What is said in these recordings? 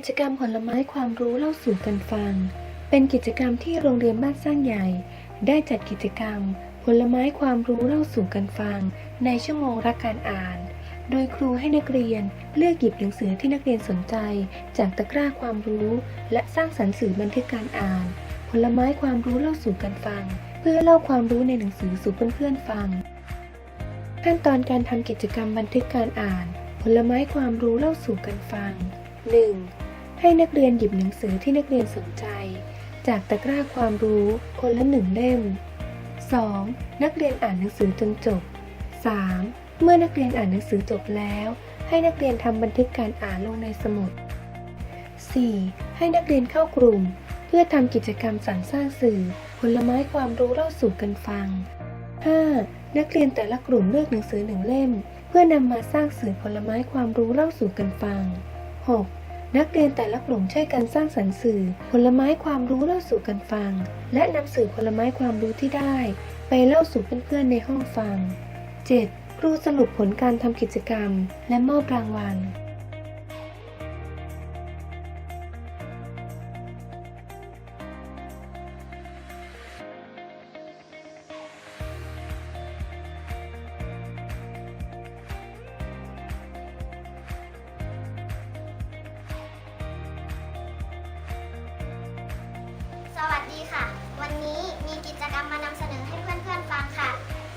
กิจกรรมผลไม้ความรู้เล่าสู่กันฟัง เป็นกิจกรรมที่โรงเรียนบ้านสร้างใหญ่ ได้จัดกิจกรรม ผลไม้ความรู้เล่าสู่กันฟัง ในชั่วโมงรักการอ่าน โดยครูให้นักเรียนเลือกหยิบหนังสือที่นักเรียนสนใจ จากตะกร้าความรู้ และสร้างสรรค์สื่อบันทึกการอ่าน ผลไม้ความรู้เล่าสู่กันฟัง เพื่อเล่าความรู้ในหนังสือสู่เพื่อนๆฟัง ขั้นตอนการทำกิจกรรมบันทึกการอ่าน ผลไม้ความรู้เล่าสู่กันฟัง 1. ให้นักเรียนหยิบหนังสือที่นักเรียนสนใจ จากตะกร้าความรู้คนละหนึ่งเล่ม 2. นักเรียนอ่านหนังสือจนจบ 3. เมื่อนักเรียนอ่านหนังสือจบแล้ว ให้นักเรียนทำบันทึกการอ่านลงในสมุด 4. ให้นักเรียนเข้ากลุ่ม เพื่อทำกิจกรรมสรรสร้างสื่อผลไม้ความรู้เล่าสู่กันฟัง 5. นักเรียนแต่ละกลุ่มเลือกหนังสือหนึ่งเล่ม เพื่อนำมาสร้างสื่อผลไม้ความรู้เล่าสู่กันฟัง 6. นักเรียนแต่ละกลุ่มช่วยกันสร้างสรรค์สื่อ ผลไม้ความรู้เล่าสู่กันฟัง และนำสื่อผลไม้ความรู้ที่ได้ ไปเล่าสู่เพื่อนๆในห้องฟัง 7. ครูสรุปผลการทำกิจกรรม และมอบรางวัล กิจกรรมมานำเสนอให้เพื่อนๆฟังค่ะ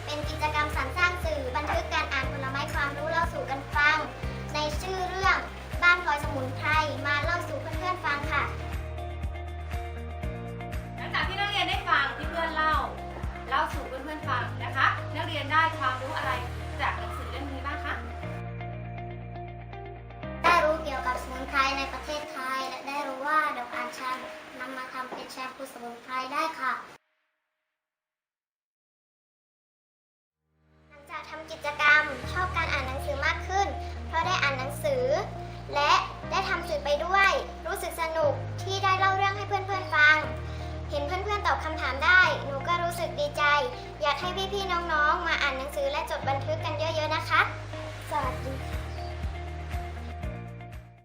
เป็นกิจกรรมสรรสร้างสื่อบันทึกการอ่านผลไม้ความรู้เล่าสู่กันฟัง ในชื่อเรื่องบ้านพลอยสมุนไพรมาเล่าสู่เพื่อนๆฟังค่ะ หลังจากที่นักเรียนได้ฟังที่เพื่อนเล่าเล่าสู่เพื่อนๆฟังนะคะ นักเรียนได้ความรู้อะไรจากหนังสือเล่มนี้บ้างคะได้รู้เกี่ยวกับสมุนไพรในประเทศไทยและได้รู้ ให้พี่ๆน้องๆ มาอ่านหนังสือและจดบันทึกกันเยอะๆนะคะ สวัสดีค่ะ